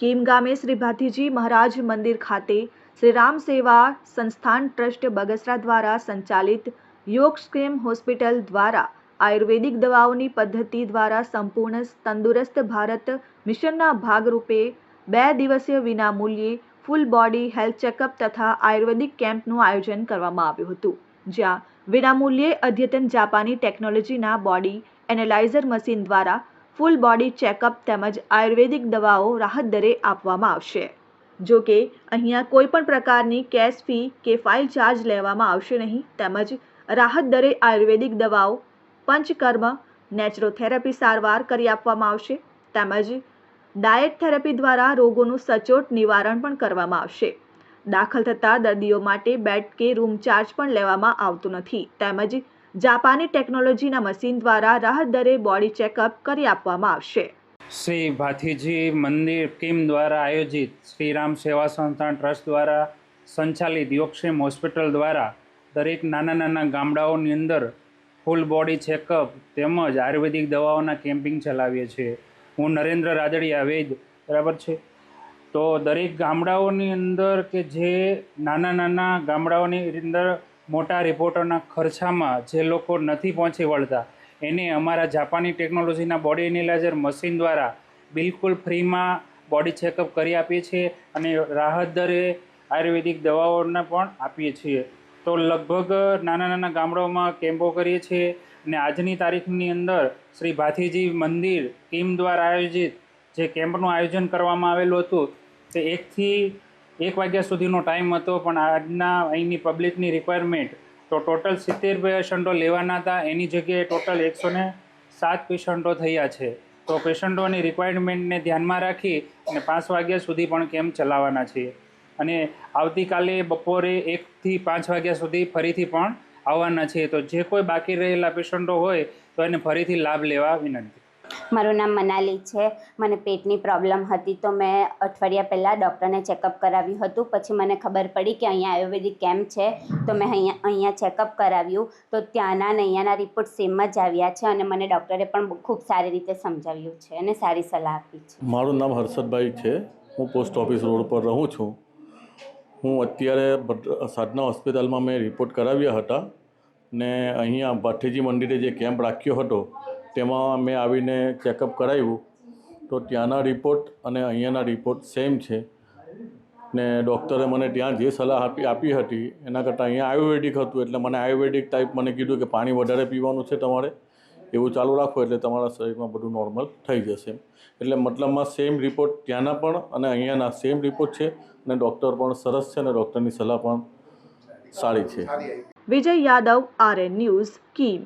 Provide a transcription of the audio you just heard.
કીમ ગામે શ્રી ભાતીજી મહારાજ મંદિર ખાતે શ્રી રામ સેવા સંસ્થાન ટ્રસ્ટ બગસરા દ્વારા સંચાલિત યોગ સ્કેમ હોસ્પિટલ દ્વારા આયુર્વેદિક દવાઓની પદ્ધતિ દ્વારા સંપૂર્ણ તંદુરસ્ત ભારત મિશનના ભાગરૂપે બે દિવસીય વિનામૂલ્યે ફૂલ બોડી હેલ્થ ચેકઅપ તથા આયુર્વેદિક કેમ્પનું આયોજન કરવામાં આવ્યું હતું, જ્યાં વિનામૂલ્યે અદ્યતન જાપાની ટેકનોલોજીના બોડી એનાલાઇઝર મશીન દ્વારા ફૂલ બોડી ચેકઅપ તેમજ આયુર્વેદિક દવાઓ રાહત દરે આપવામાં આવશે. જો કે, અહીંયા કોઈ પણ પ્રકારની કેશ ફી કે ફાઇલ ચાર્જ લેવામાં આવશે નહીં, તેમજ રાહત દરે આયુર્વેદિક દવાઓ, પંચકર્મ, નેચરોથેરાપી સારવાર કરી આપવામાં આવશે, તેમજ ડાયટ થેરાપી દ્વારા રોગોનું સચોટ નિવારણ પણ કરવામાં આવશે. દાખલ થતા દર્દીઓ માટે બેડ કે રૂમ ચાર્જ પણ લેવામાં આવતો નથી, તેમજ જાપાની ટેકનોલોજીના મશીન દ્વારા રાહત દરે બોડી ચેકઅપ કરી આપવામાં આવશે. શ્રી ભાથીજી મંદિર કિમ દ્વારા આયોજિત શ્રીરામ સેવા સંસ્થાન ટ્રસ્ટ દ્વારા સંચાલિત યોગક્ષેમ હોસ્પિટલ દ્વારા દરેક નાના નાના ગામડાઓની અંદર ફૂલ બોડી ચેકઅપ તેમજ આયુર્વેદિક દવાઓના કેમ્પિંગ ચલાવીએ છીએ. હું નરેન્દ્ર રાદડિયા, વૈદ, બરાબર છે? તો દરેક ગામડાઓની અંદર કે જે નાના નાના ગામડાઓની અંદર મોટા રિપોર્ટરના ખર્ચામાં જે લોકો નથી પહોંચી વળતા, એને અમારા જાપાની ટેકનોલોજીના બોડી એનાલાઇઝર મશીન દ્વારા બિલકુલ ફ્રીમાં બોડી ચેકઅપ કરી આપીએ છીએ અને રાહત દરે આયુર્વેદિક દવાઓને પણ આપીએ છીએ. તો લગભગ નાના નાના ગામડાઓમાં કેમ્પો કરીએ છીએ અને આજની તારીખની અંદર શ્રી ભાથીજી મંદિર, ટીમ દ્વારા આયોજિત જે કેમ્પનું આયોજન કરવામાં આવેલું હતું, તે એકથી એક વાગ્યા સુધીનો ટાઈમ હતો, પણ આજના અહીંની પબ્લિકની રિક્વાયરમેન્ટ તો ટોટલ સિત્તેર પેશન્ટો લેવાના હતા. એની જગ્યાએ ટોટલ એકસો ને સાત પેશન્ટો થયા છે. તો પેશન્ટોની રિક્વાયરમેન્ટને ધ્યાનમાં રાખી અને પાંચ વાગ્યા સુધી પણ કેમ્પ ચલાવવાના છીએ અને આવતીકાલે બપોરે એકથી પાંચ વાગ્યા સુધી ફરીથી પણ આવવાના છીએ તો જે કોઈ બાકી રહેલા પેશન્ટો હોય તો એને ફરીથી લાભ લેવા વિનંતી. મારું નામ મનાલી છે. મને પેટની પ્રોબ્લેમ હતી તો મેં અઠવાડિયા પહેલાં ડૉક્ટરને ચેકઅપ કરાવ્યું હતું. પછી મને ખબર પડી કે અહીંયા આયુર્વેદિક કેમ્પ છે. તો મેં અહીંયા અહીંયા ચેકઅપ કરાવ્યું. તો ત્યાંના અને અહીંયાના રિપોર્ટ સેમ જ આવ્યા છે અને મને ડૉક્ટરે પણ ખૂબ સારી રીતે સમજાવ્યું છે અને સારી સલાહ આપી છે. મારું નામ હર્ષદભાઈ છે. હું પોસ્ટ ઓફિસ રોડ પર રહું છું. હું અત્યારે સાધના હોસ્પિટલમાં મેં રિપોર્ટ કરાવ્યા હતા ને અહીંયા ભાઠીજી મંદિરે જે કેમ્પ રાખ્યો હતો તેમાં મેં આવીને ચેકઅપ કરાવ્યું તો ત્યાંના રિપોર્ટ અને અહીંયાના રિપોર્ટ સેમ છે. ને ડૉક્ટરે મને ત્યાં જે સલાહ આપી આપી હતી, એના કરતાં અહીંયા આયુર્વેદિક હતું, એટલે મને આયુર્વેદિક ટાઈપ મને કીધું કે પાણી વધારે પીવાનું છે તમારે, એવું ચાલુ રાખો એટલે તમારા શરીરમાં બધું નોર્મલ થઈ જશે. એટલે મતલબમાં સેમ રિપોર્ટ ત્યાંના પણ અને અહીંયાના સેમ રિપોર્ટ છે અને ડૉક્ટર પણ સરસ છે અને ડૉક્ટરની સલાહ પણ સારી છે. Vijay Yadav RN news, Kim.